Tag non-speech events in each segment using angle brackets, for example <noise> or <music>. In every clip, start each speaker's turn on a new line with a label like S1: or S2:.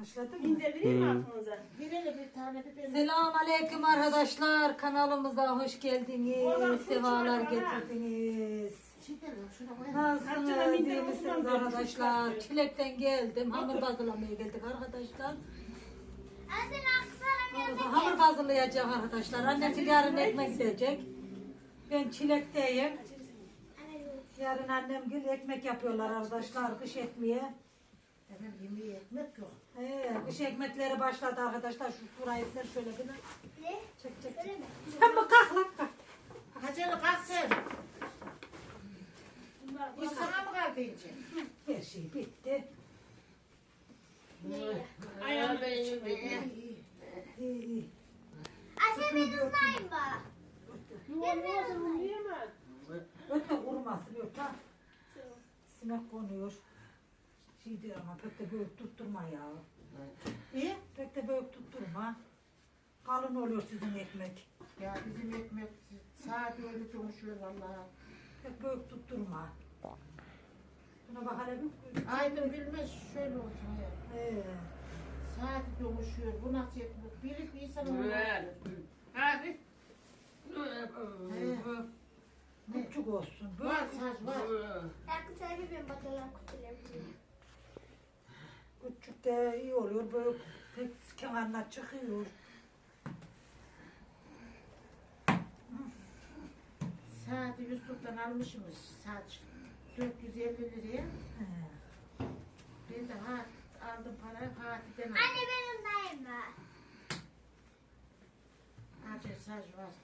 S1: Başladı mı?
S2: İndirir mi aklınıza?
S3: Birine bir tane bir benim.
S1: Selamun Aleyküm arkadaşlar. Kanalımıza hoş
S2: Oradan
S1: geldiniz.
S2: su
S1: Sevalar
S2: bana.
S1: getirdiniz.
S3: Çiğdelim şuna koyalım.
S1: Nasılsınız?
S2: Kaçına
S1: iyi misiniz arkadaşlar?
S2: dönmüş
S1: Çilekten geldim. Hamur hazırlamaya geldik arkadaşlar. Hamur hazırlayacak arkadaşlar. Annem yarın ekmek gidecek. Ben çilekteyim. Yarın annem gül ekmek yapıyorlar arkadaşlar. Kış ekmeği.
S3: Hemen yemeği ekmek yok.
S1: Ee, kış ekmekleri başladı arkadaşlar. Şu burayı ser şöyle bir de.
S4: Ne?
S1: Çek çek çek. Sen bu kalk lan kalk.
S3: Hacılı kalk sen. Biz sana mı kaldı ince?
S1: Her şey bitti.
S2: ayağımda çıkmıyor.
S1: İyi iyi.
S4: Ayşe benim dayım var.
S2: Mı? Niye mi?
S1: Öte kurumasın yok ha. Sinek konuyor. Şey diyor ama pek de büyük tutturma ya.
S3: İyi.
S1: Pek de büyük tutturma. Kalın oluyor sizin ekmek.
S3: Ya bizim ekmek saat öyle konuşuyor vallahi.
S1: Pek büyük tutturma. Buna bak hele bir.
S3: Aydın bilmez şöyle olsun ya.
S1: Ee,
S3: Saat konuşuyor. Bu nasıl ekmek? Bilip bir insan
S2: Abi.
S3: Ne?
S1: küçük olsun.
S3: Var saç var.
S4: Yakın sahibi benim bakalım kutularım.
S1: Küçük de iyi oluyor. Böyle pek kenarına çıkıyor.
S3: Saati Yusuf'tan almışmış saç. 450 liraya.
S1: He.
S3: Ben de ha, aldım parayı Fatih'ten aldım.
S4: Anne benim dayım var.
S3: Acı saç var.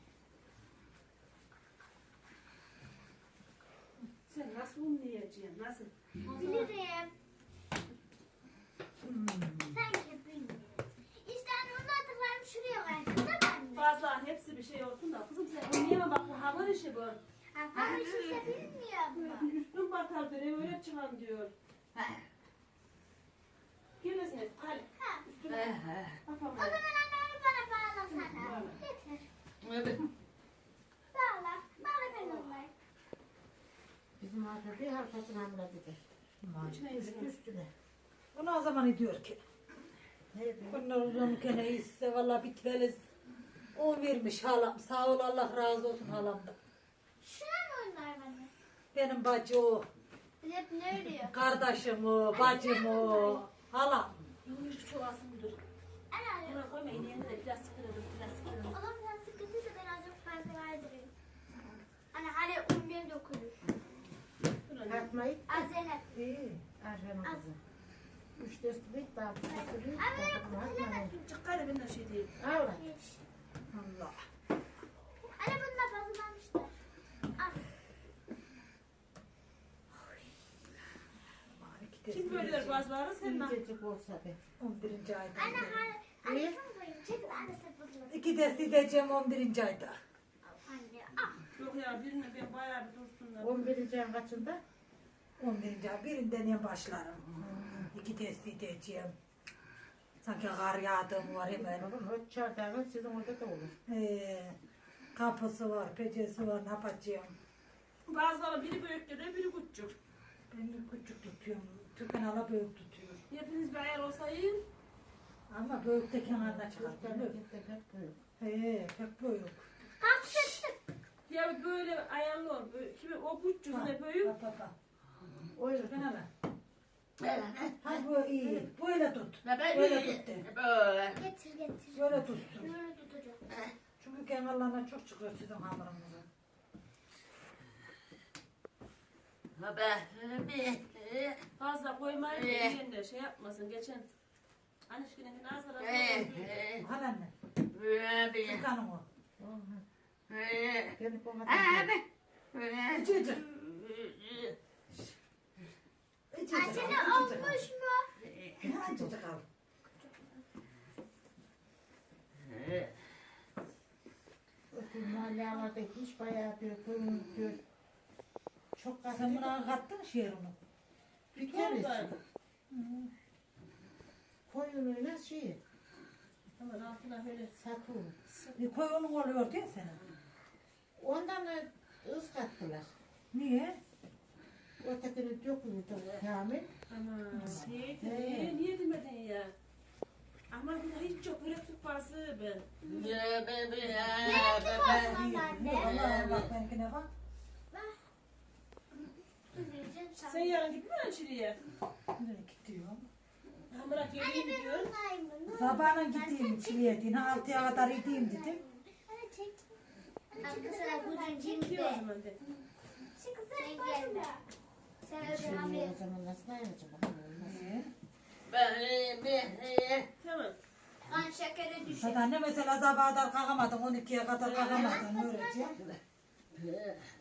S2: Sen nasıl unlayacaksın? Nasıl?
S4: Bilirim.
S1: Hmm.
S4: Sanki bilmiyorum. İşte anne onun atıklarını şuraya koyarsın değil mi anne?
S2: Fazla hepsi bir şey olsun da. Kızım sen oynayamam bak bu hamur işi bu.
S4: Ha, Ama kimse bilmiyor mu?
S2: Üstün batar diyor. Öyle çıkan diyor. Gelesine. Hadi.
S4: Ha.
S2: Üstüne. Bakalım.
S4: O zaman anne onu bana bağlasana. Getir. Bağla. Bağla ben onları.
S3: Bizim arka bir arkasına hamle dedi. Üstü üstüne.
S1: Bu ne zaman ediyor ki?
S3: Ne diyor?
S1: Bunlar uzun kene ise valla bitveliz. O vermiş halam. Sağ ol Allah razı olsun halamdan.
S4: Şuna mı oynar bana?
S1: Benim bacı o.
S4: Hep ne diyor?
S1: Kardeşim o, bacım o. Halam.
S2: Yumuşak çok asın müdür.
S4: Anne
S2: Buna koyma ineğini de plastik kırılır. Plastik kırılır.
S4: Oğlum sen sıkıntıysa ben azıcık farkı vardırayım. Anne hani un bir dokunur.
S3: Fatma'yı
S4: Az Zeynep.
S1: İyi.
S3: Arjan'ın kızı. Üç daha dörtlük.
S4: Abi benim kutularına
S2: Çık gayrı benden şey değil.
S4: Geç.
S1: Allah.
S4: Anne bunlar bazılanmışlar. Al.
S2: Kim
S1: testi
S2: böyle bazıları sen mi?
S3: İncecik olsa be.
S1: 11. ayda.
S4: Anne hani. Anne sen koyayım. Çekil anne sen bazılan.
S1: İki testi edeceğim 11. ayda.
S4: Anne.
S2: Yok ya birine ben bayağı bir dursunlar.
S3: 11. ayın kaçında?
S1: 11. ay birinden en başlarım. İki testi edeceğim. Sanki kar yağdı mı var hemen.
S3: Oğlum o çardağın sizin orada da olur.
S1: Ee, kapısı var, pecesi var, ne yapacağım?
S2: Bazıları biri büyük diyor, biri küçük.
S1: Ben de küçük tutuyorum. Tüken ala büyük tutuyor.
S2: Hepiniz bir ayar olsa iyi.
S1: Ama büyük de kenarda çıkar. He, pek büyük.
S4: Kalk çık.
S2: Ya böyle ayarlı ol. Kimi o küçük ne büyük.
S1: Bak bak bak.
S3: Öyle.
S1: Tüken ala. Ha bu iyi. Böyle tut. Böyle tut de.
S4: Getir getir.
S1: Böyle tutsun.
S4: Böyle tutacağım.
S1: Çünkü kenarlarına çok çıkıyor sizin hamurunuzun.
S2: Fazla koymayın da yiyen de şey yapmasın. Geçen Anişki'nin ağzına razı
S1: Hadi anne. Tükanın o.
S3: Beni kovadan.
S1: İçi içi. İçi
S4: Anne olmuş mu?
S1: İçi içi kal.
S3: Ötün mahallelerde hiç bayağı diyor, koyun diyor. Çok
S1: Sen
S3: kaçtı.
S1: buna kattın şehrunu.
S3: Bir kere
S2: Torba.
S3: koyunuyla şey,
S2: Hemen altına böyle
S3: satın.
S1: E, koyunun oluyor değil mi senin?
S3: Ondan da ız kattılar.
S1: Niye?
S3: Ötekini döküldü Kamil.
S2: Aman. Niye,
S3: He.
S2: niye, demedin ya? babası ben.
S1: Allah Allah benimkine bak.
S2: Sen yarın gitmiyor musun Çile'ye?
S1: Nereye gidiyorum?
S2: Hamura geleyim diyor.
S1: Sabahın gideyim çileye din. Altıya kadar gideyim dedim.
S4: Arkadaşlar bugün
S2: Gidiyor o
S4: cimde.
S2: zaman de.
S4: Sen gelme.
S3: Şimdi o zaman nasıl dayanacak? Olmaz.
S2: Tamam.
S4: Kan şekeri düşer.
S1: Zaten ne mesela sabaha kadar kalkamadın, 12'ye kadar kalkamadın, ne öğreteceğim?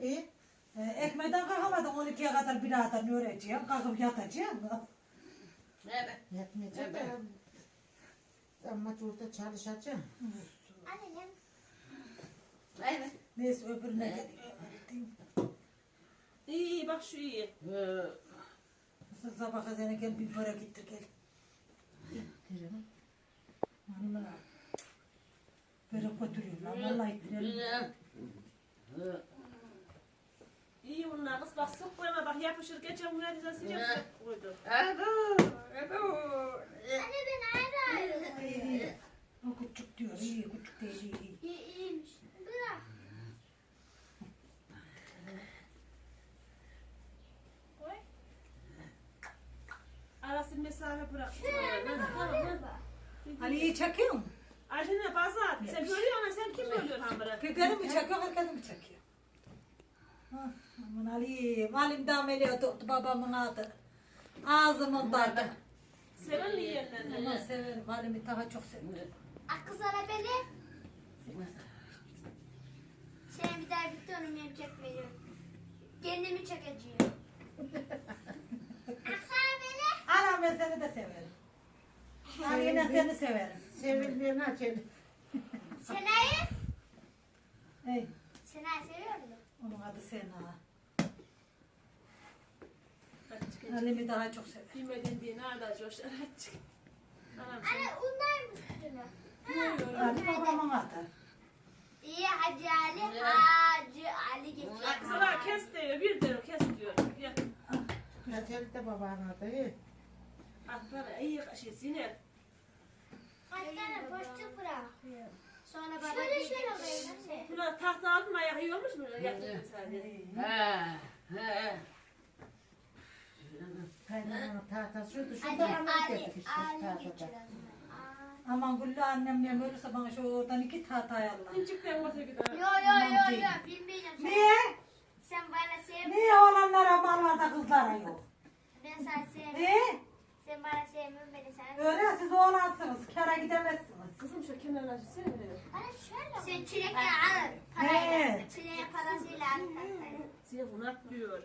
S1: İyi. Ee, ekmekten kalkamadın, 12'ye kadar birader ne öğreteceğim? Kalkıp yatacağım.
S3: Yetmeyecek de. Ama burada çalışacağım.
S4: Annem.
S1: Neyse öbürüne geleyim.
S2: İyi iyi bak şu iyi.
S1: Sabah kazana gel bir börek gittir gel.
S3: Derim.
S1: Allah. Börek götürüyor lan, vallahi gidelim.
S2: İyi bunlar kız bak sık koyma bak yapışır. Geçen gün her sıcak sıcak koydu.
S4: Anne ben ayrı ayrı.
S1: O küçük diyor, iyi, küçük değil, iyi, iyi.
S4: İyi, iyiymiş. Bırak.
S2: Mı?
S1: Ali iyi çekiyor mu?
S2: Ayşe'ne pazar. Sen bölüyor ama sen kim bölüyor hamuru?
S1: Beni mi çekiyor, herkesi mi çekiyor? Ha, Aman Ali, valim de ameliyat oldu babamın adı. Ağzımın tadı.
S2: Mi yiyenler?
S1: Ama severim, valimi daha çok severim.
S4: Akıl sana beni. Sen bir daha bitti onu benim çekmeyeceğim. Kendimi çekeceğim. <laughs>
S1: Anam ben seni de severim. Ben yine seni severim.
S3: Sevilmeyen açın.
S4: Sena'yı.
S1: Hey,
S4: Sena'yı seviyor musun?
S1: onun adı Sena. Valimi daha çok severim.
S2: Bilmeden diye nerede coşar. Hadi çık. Anam sen.
S4: Anne ondan mı tuttun?
S2: Yiyor.
S1: Ali babamın adı.
S4: İyi Hacı Ali. Hacı Ali geçiyor.
S2: Sana kes diyor. Bir diyor kes diyor. Ya.
S3: Kaçarı da babanın adı.
S2: Atlara iyi şey sinir.
S4: Hatta boşluk bırakıyor. Sonra baba şöyle şöyle koyayım.
S2: Buna tahta ayak yiyormuş mu? Yaptın sadece.
S3: Kaynananın tahtası şuydu.
S4: Ali,
S3: Şurada hemen
S4: Ali,
S3: dedik işte
S4: Ali
S3: tahtada.
S1: Aman Güllü annem ne ölürse bana şu oradan iki tahta ayarla.
S2: İncikten orta gider.
S4: Yo yo yo yo bilmeyeceğim.
S1: Niye?
S4: sen bana sev.
S1: Niye olanlara mallarda kızlara yok?
S4: Ben sana sevmiyorum.
S1: He?
S4: Sen bana sevmiyorsun beni sen.
S1: Öyle siz oğlansınız, kara gidemezsiniz.
S2: Kızım şu kenarına açsana beni.
S4: Bana şöyle Sen çilekle al. Parayla.
S1: He.
S4: Çileğe parasıyla al.
S2: Size bunu atlıyor.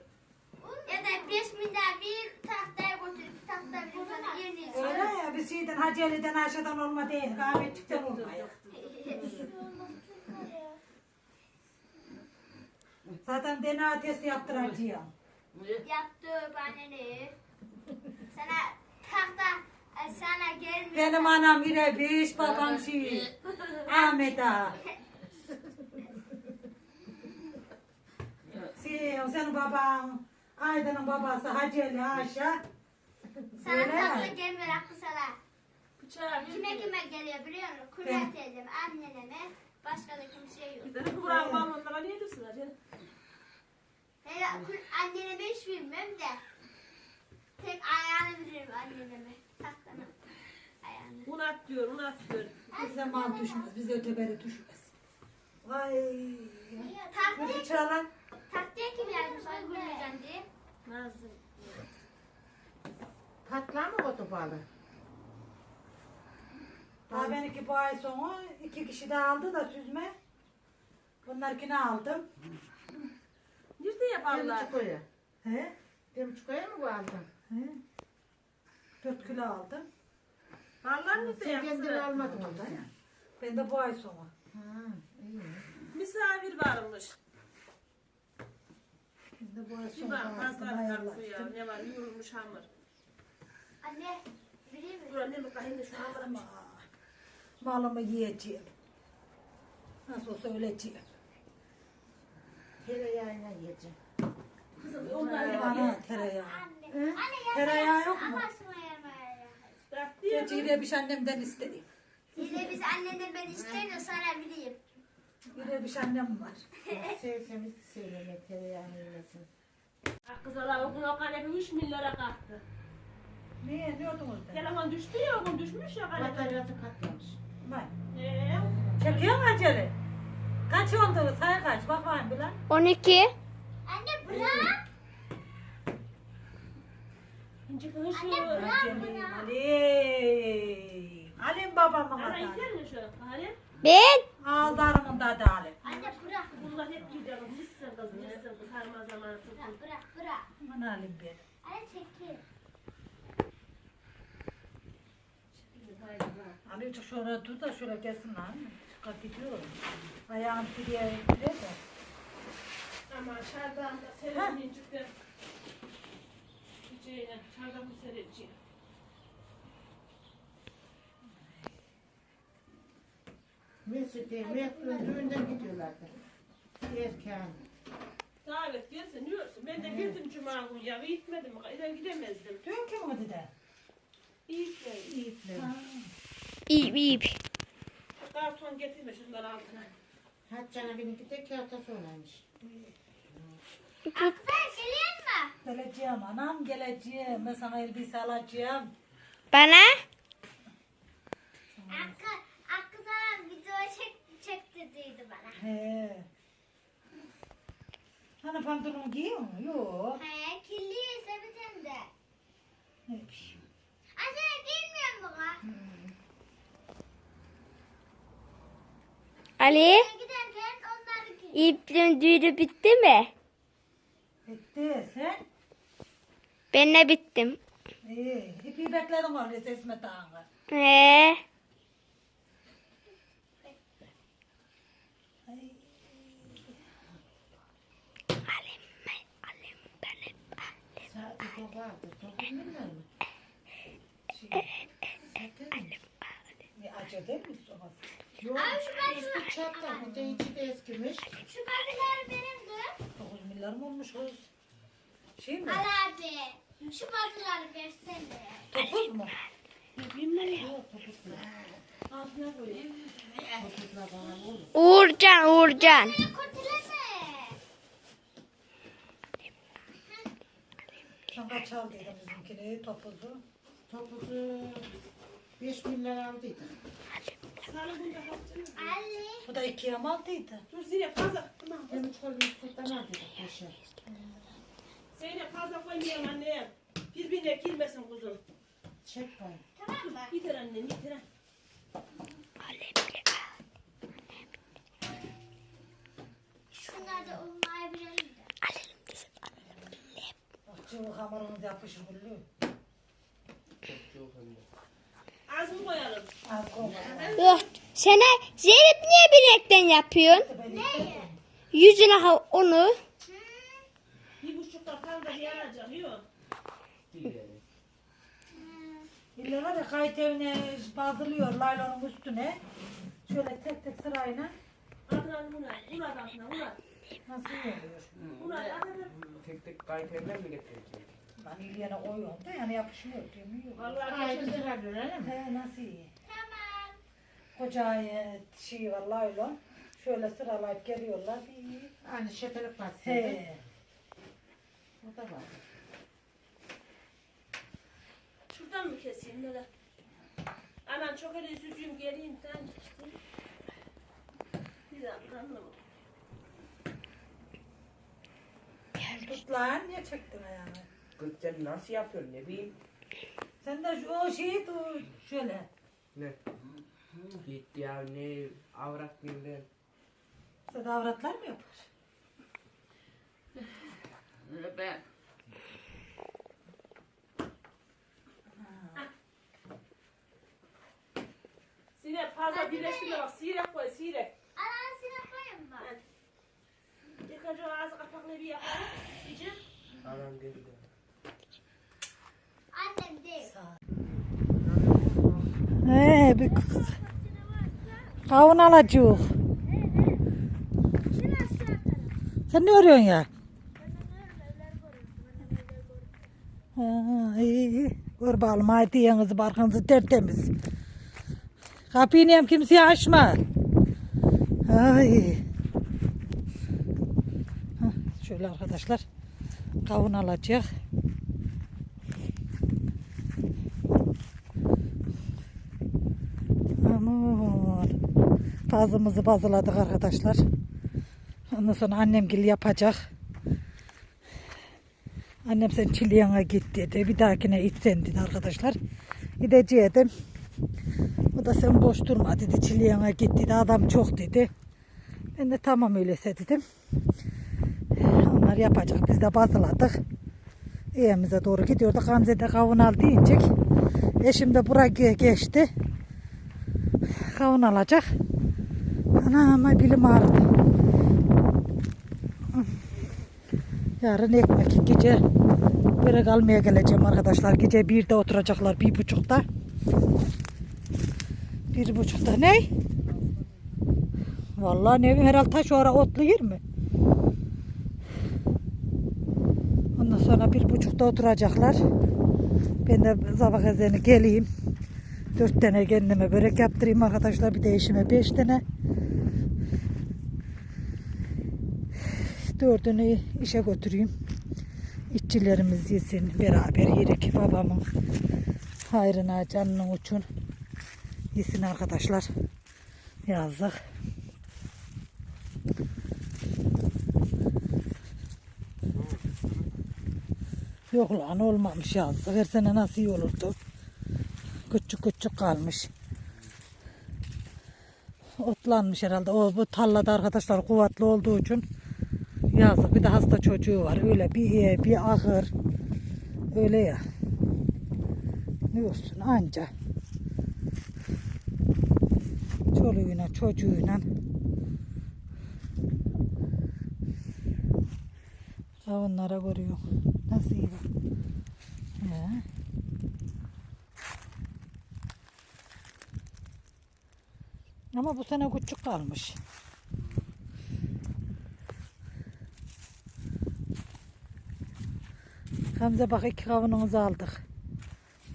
S4: Ya da 5 milyar bir tahtaya götürüp tahta verip sana yerini
S1: Öyle ya biz şeyden Haceli'den aşağıdan olma değil, Ahmetçik'ten olma ya. Zaten DNA testi yaptıracağım.
S4: Yaptı bana ne? Sana tahta e, sana gelmiyor.
S1: Benim anam İrebiş, babam şey, <laughs> Ahmet ağa. <laughs> Şey, senin baban, Aydın'ın babası Haceli Aşa.
S4: Sana
S1: Öyle
S4: tahta
S1: mi?
S4: gelmiyor hakkı sana. Kime kime geliyor biliyor musun?
S1: Ben-
S4: Kürmet teyzeme, anneneme, başka da kimseye yok.
S2: Bir tane Kur'an balonlara niye diyorsun
S4: kür- anneneme hiç bilmem de. Tek ayağını bilirim anneneme. Tahtanın ayağını.
S2: Bunu atlıyor, bunu atlıyor.
S1: Bize mal düşmez, bize öteberi düşmez. Vay. Çağlan.
S4: tahtaya kim yardım sana gülmeyeceğim diye.
S2: Nazım.
S3: Patlar mı kodu balı?
S1: Daha benimki bu ay sonu iki kişi de aldı da süzme. Bunlarkini aldım.
S2: Nerede yaparlar?
S3: Demçukoya.
S1: He?
S3: Demçukoya mı bu aldın?
S1: He? Dört kilo aldım.
S2: Varlar mı
S3: Sen kendini almadın ondan ya.
S1: Ben de bu ay sonu.
S3: Ha, iyi.
S2: Misafir varmış.
S1: Ben de bu ay
S2: Bir
S1: sonu
S2: bak kalkıyor.
S1: ayarladım.
S2: Ne var? Yoğurmuş hamur.
S4: Anne, bileyim mi?
S2: Dur anne bakayım da şu hamura
S1: Ama malımı yiyeceğim. Nasıl olsa öleceğim.
S3: Tereyağıyla yiyeceğim.
S2: Kızım onlar ne var?
S1: Bana tereyağı.
S4: Anne
S1: Tereyağı yok mu? Bir şey annemden istedim.
S4: Yine biz annenden ben istemiyor sana bileyim.
S1: Bir bir annem var.
S3: Sevsem hiç sevmeme tereyağını yemesin.
S2: Ah kızlar o gün o kanepe 3 milyara kalktı.
S1: Niye? Ne oldunuz da?
S2: Telefon düştü ya o gün düşmüş ya kanepe.
S3: Bataryası katlamış.
S1: Bak.
S2: Ee,
S1: Çekiyor mu acele? Kaç oldu? Say kaç? Bak bakayım Bilal.
S5: 12.
S4: Anne bırak.
S2: İnci kılıç şu.
S1: Acele. Ali. Alim babamın
S2: Ana
S1: adı.
S2: iter mi şu? Hani?
S5: Ben.
S1: Ağızlarımın da adı Alim.
S4: Anne bırak.
S2: Bunlar hep gidiyor. Mısır kız, mısır kız. Harma zaman tutun.
S4: Bırak bırak bırak.
S1: Aman Alim benim.
S4: Anne çekil.
S1: Ali çık şöyle dur da şöyle gelsin lan. Çıkar gidiyor. Ayağım direğe gidiyor da.
S2: Ama çardağımda serin incikten. Çiçeğine, çardağımı sereceğim.
S3: Mesut'e Mehmet'in düğünden gidiyorlardı. Erken.
S2: Davet gelsin yiyorsun. Ben de girdim cuma günü ya. Gitmedim. İden gidemezdim.
S1: Dün kim o dedi?
S2: İyiyim.
S3: Yiğitler.
S5: İyi iyi.
S2: Karton getirme şunları altına.
S3: Hatice'nin benimki de kağıta sonraymış.
S4: Sen geliyor mu?
S1: Geleceğim anam geleceğim. Ben sana elbise alacağım.
S5: Bana.
S4: Hakkı, Hakkı sana video çek, çektirdiydi bana.
S1: He. Hani pantolon giyiyor mu? Yok.
S4: He kirliyse bir de.
S1: Neymiş?
S4: Anne giymiyor mu bana?
S5: Ali. İpin düğünü bitti mi?
S1: Bitti sen.
S5: Ben de bittim.
S1: İyi. İpi bekledim öyle sesime tağını.
S5: Ee,
S1: Ne acı değil mi sobası?
S3: Yok,
S4: Abi şu
S3: çatlak, bir de içi de eskimiş.
S4: şu babiler benimdi.
S1: 9 milyar mı olmuş kız? Şey mi?
S4: Al abi. Şu babileri versene.
S1: 9 mu?
S3: Yok, topuklu.
S2: Altına koyayım.
S3: Topukla bana olur.
S5: Uğurcan, Uğurcan.
S1: Sen kaç aldıydın bizimkini topuzu?
S3: Topuzu 5 milyar aldıydı.
S1: Bu da ikiye mi aldıydı?
S2: Dur Zeynep fazla. Aman kız.
S3: Ben üç kolunu üstten aldıydı.
S2: Zeynep fazla koymayalım annem. Birbirine girmesin kuzum.
S3: Çek bana.
S4: Tamam mı?
S2: Yeter annem yeter.
S4: Şunlar da olmayabilir de.
S1: Bak çabuk hamurumuz yapışır güllü.
S2: Az mı koyalım?
S1: Az koyma.
S5: Yok, sana Zeynep niye bilekten yapıyorsun?
S1: İstedim.
S5: Yüzüne ha- onu.
S2: Bir buçukta fazla yanacak yok.
S1: İlle var ya kayıt evine bazılıyor laylonun üstüne. Şöyle tek tek sırayla.
S2: Adnan Murat. Murat altına Murat.
S1: Nasıl oluyor?
S2: Murat adına.
S6: Tek tek kayıtlarından mı getirecek?
S1: Ben ilyene koyuyorum da yani yapışmıyor demiyor.
S2: Vallahi geçen
S3: sıra öyle mi?
S1: He nasıl iyi?
S4: Tamam.
S1: Koca e, şey var laylon. Şöyle sıralayıp geliyorlar. İyi.
S3: Aynı şepelik partisi.
S1: He.
S3: O da var.
S2: şuradan mı keseyim ne de? Anam çok öyle süzüğüm geleyim sen. Bir dakika anlamadım.
S1: Tut lan niye çektin ayağını?
S6: Sen nasıl yapıyorsun ne bileyim?
S1: Sen de şu, o şeyi tut şöyle.
S6: Ne? Git ya ne avrat birden.
S1: Sen de avratlar mı yapar?
S6: Ben.
S2: Sirek fazla birleştirme bak sirek koy sirek.
S4: Arasına koyun bak.
S2: İlk önce o ağzı kapaklı bir yapalım. İyice.
S6: Anam geldi.
S4: Annem değil.
S1: Sağ He bir. Kavun alacak. Sen ne arıyorsun ya? Ha, iyi iyi. Gör bakalım haydi yanınızı barkınızı tertemiz. Kapıyı neyim kimseye açma. Ay. Hah, Şöyle arkadaşlar. Kavun alacak. Aman. Bazımızı bazıladık arkadaşlar. Ondan sonra annem gil yapacak. Annem sen Çilyan'a git dedi. Bir dahakine itsen dedi arkadaşlar. Gideceğim. O da sen boş durma dedi. Çilyan'a git dedi. Adam çok dedi. Ben de tamam öyleyse dedim. Onlar yapacak. Biz de bazıladık. Evimize doğru gidiyorduk. Gamze de kavun al deyince eşim de buraya ge- geçti. Kavun alacak. Anam bilim ağrıdı. Yarın ekmek gece börek almaya geleceğim arkadaşlar. Gece birde oturacaklar bir buçukta. Bir buçukta ne? Vallahi ne herhalde taş ara otlu yer mi? Ondan sonra bir buçukta oturacaklar. Ben de sabah ezanı geleyim. Dört tane kendime börek yaptırayım arkadaşlar. Bir de eşime beş tane. Dördünü işe götüreyim. İşçilerimiz yesin. Beraber yerik babamın hayrına canının uçun. Yesin arkadaşlar. Yazık. Yok lan olmamış yazık. Her sene nasıl iyi olurdu. Küçük küçük kalmış. Otlanmış herhalde. O bu tarlada arkadaşlar kuvvetli olduğu için yazık. Bir de hasta çocuğu var. Öyle bir iyi, bir ahır. Öyle ya. Ne olsun anca. Çoluğuyla çocuğuyla. Kavunlara görüyor. Nasıl iyi. Ama bu sene küçük kalmış. Hamza bak iki kavununuzu aldık.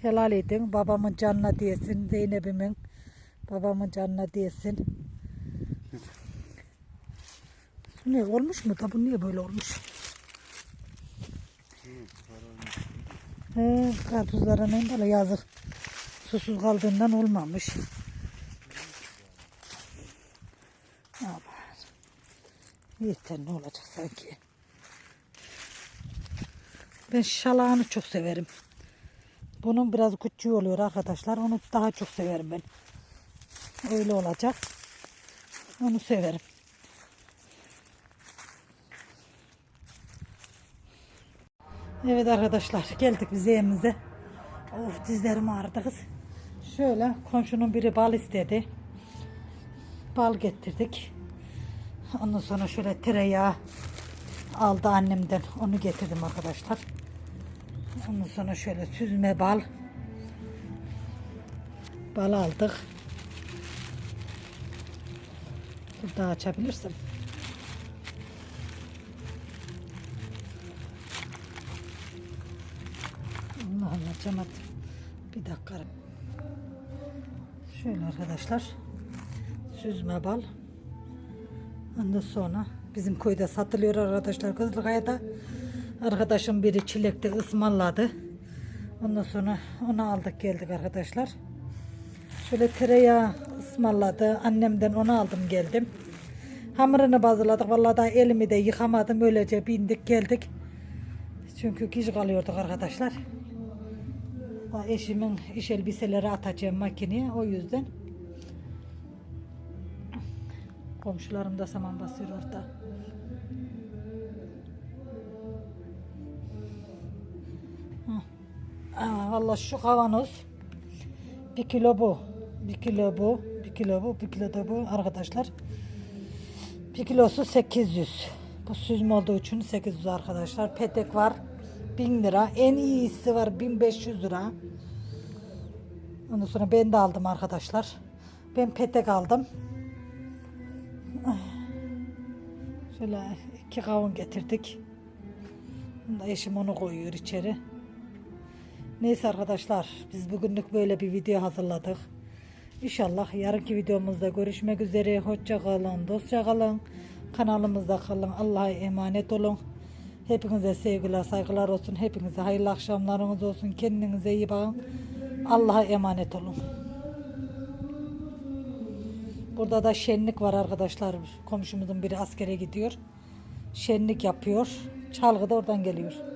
S1: Helal edin. Babamın canına diyesin. Zeynep'imin. Babamın canına diyesin. Bu ne olmuş mu da bu niye böyle olmuş? He, karpuzlara ne böyle yazık. Susuz kaldığından olmamış. Aman. Yeter ne olacak sanki. Ben şalağını çok severim. Bunun biraz küçüğü oluyor arkadaşlar. Onu daha çok severim ben. Öyle olacak. Onu severim. Evet arkadaşlar geldik biz evimize. Of dizlerim ağrıdı kız. Şöyle komşunun biri bal istedi. Bal getirdik. Ondan sonra şöyle tereyağı aldı annemden. Onu getirdim arkadaşlar. Ondan sonra şöyle süzme bal. Bal aldık. Burada açabilirsem. Allah Allah Cemat. Bir dakika. Şöyle arkadaşlar. Süzme bal. Ondan sonra bizim köyde satılıyor arkadaşlar Kızılkaya'da. Arkadaşım biri çilekte ısmarladı. Ondan sonra onu aldık geldik arkadaşlar. Şöyle tereyağı ısmarladı. Annemden onu aldım geldim. Hamurunu bazladık. Vallahi daha elimi de yıkamadım. Öylece bindik geldik. Çünkü geç kalıyorduk arkadaşlar. Daha eşimin iş elbiseleri atacağım makineye. O yüzden. Komşularım da saman basıyor orada. Aa, vallahi şu kavanoz bir kilo bu. Bir kilo bu. Bir kilo bu. Bir kilo da bu arkadaşlar. Bir kilosu 800. Bu süzme olduğu için 800 arkadaşlar. Petek var 1000 lira. En iyisi var 1500 lira. Ondan sonra ben de aldım arkadaşlar. Ben petek aldım. Şöyle iki kavun getirdik. Eşim onu koyuyor içeri. Neyse arkadaşlar biz bugünlük böyle bir video hazırladık. İnşallah yarınki videomuzda görüşmek üzere. Hoşça kalın, dostça kalın. Kanalımızda kalın. Allah'a emanet olun. Hepinize sevgiler, saygılar olsun. Hepinize hayırlı akşamlarınız olsun. Kendinize iyi bakın. Allah'a emanet olun. Burada da şenlik var arkadaşlar. Komşumuzun biri askere gidiyor. Şenlik yapıyor. Çalgı da oradan geliyor.